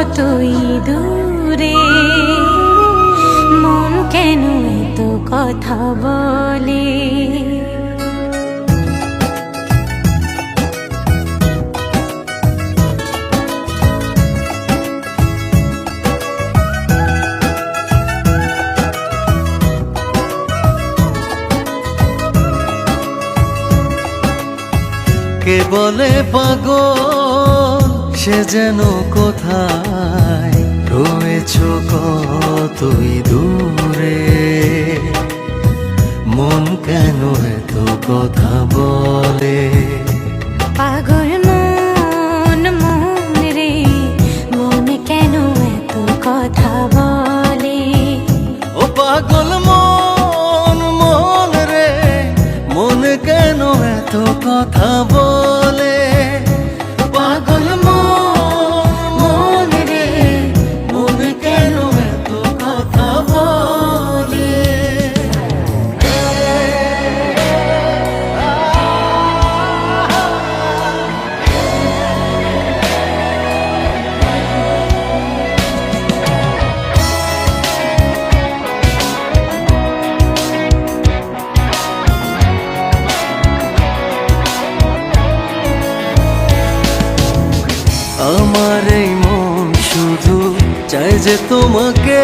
যতই দূরে? মন কেন এত কথা বলে? কে বলে পাগল? সে যেন কোথায়? রয়েছ কতই দূরে। মন কেন এত কথা বলে? পাগল মন মন রে মন কেন এত কথা বলে? ও পাগল মন মন রে মন কেন এত কথা বলে? আমার এই মন শুধু চাই যে তোমাকে